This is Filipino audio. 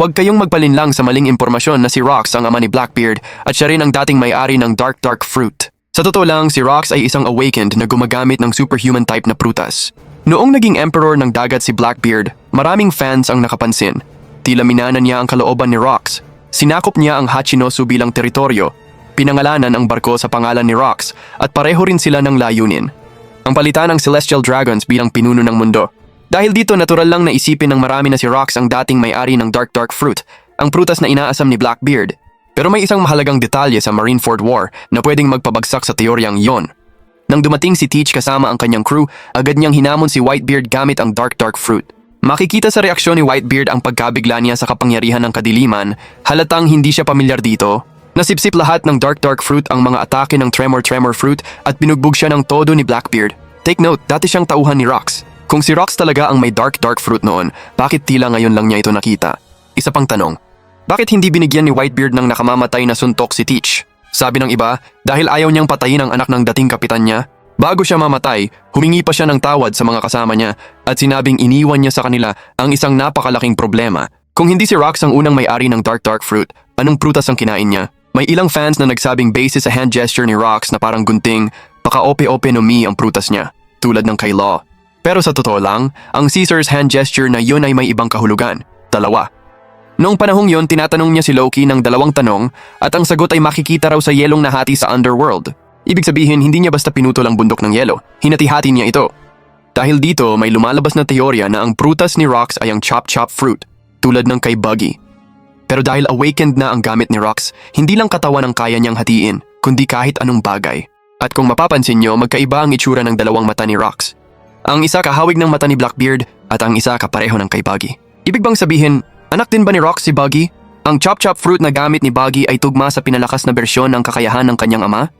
Huwag kayong magpalinlang sa maling impormasyon na si Rox ang ama ni Blackbeard at siya rin ang dating may-ari ng Dark Dark Fruit. Sa totoo lang, si Rox ay isang awakened na gumagamit ng superhuman type na prutas. Noong naging emperor ng dagat si Blackbeard, maraming fans ang nakapansin. Tila minanan niya ang kalooban ni Rox. Sinakop niya ang Hachinosu bilang teritoryo. Pinangalanan ang barko sa pangalan ni Rox at pareho rin sila ng layunin. Ang palitan ng Celestial Dragons bilang pinuno ng mundo. Dahil dito natural lang na isipin ng marami na si Rox ang dating may-ari ng Dark Dark Fruit, ang prutas na inaasam ni Blackbeard. Pero may isang mahalagang detalye sa Marineford War na pwedeng magpabagsak sa teoryang yon. Nang dumating si Teach kasama ang kanyang crew, agad niyang hinamon si Whitebeard gamit ang Dark Dark Fruit. Makikita sa reaksyon ni Whitebeard ang pagkabigla niya sa kapangyarihan ng kadiliman, halatang hindi siya pamilyar dito. Nasipsip lahat ng Dark Dark Fruit ang mga atake ng Tremor Tremor Fruit at binugbog siya ng todo ni Blackbeard. Take note, dati siyang tauhan ni Rox. Kung si Rox talaga ang may Dark Dark Fruit noon, bakit tila ngayon lang niya ito nakita? Isa pang tanong, bakit hindi binigyan ni Whitebeard ng nakamamatay na suntok si Teach? Sabi ng iba, dahil ayaw niyang patayin ang anak ng dating kapitan niya. Bago siya mamatay, humingi pa siya ng tawad sa mga kasama niya at sinabing iniwan niya sa kanila ang isang napakalaking problema. Kung hindi si Rox ang unang may-ari ng Dark Dark Fruit, anong prutas ang kinain niya? May ilang fans na nagsabing basis sa hand gesture ni Rox na parang gunting, baka ope-ope no mi ang prutas niya, tulad ng kay Law. Pero sa totoo lang, ang Caesar's hand gesture na yun ay may ibang kahulugan. Dalawa. Noong panahong yon, tinatanong niya si Loki ng dalawang tanong at ang sagot ay makikita raw sa yelong nahati sa underworld. Ibig sabihin, hindi niya basta pinutol ang bundok ng yelo, hinati-hati niya ito. Dahil dito, may lumalabas na teorya na ang prutas ni Rox ay ang chop chop fruit, tulad ng kay Buggy. Pero dahil awakened na ang gamit ni Rox, hindi lang katawan ang kaya niyang hatiin, kundi kahit anong bagay. At kung mapapansin niyo, magkaiba ang itsura ng dalawang mata ni Rox. Ang isa kahawig ng mata ni Blackbeard at ang isa kapareho ng kay Buggy. Ibig bang sabihin, anak din ba ni Rox si Buggy? Ang chop chop fruit na gamit ni Buggy ay tugma sa pinalakas na bersyon ng kakayahan ng kanyang ama?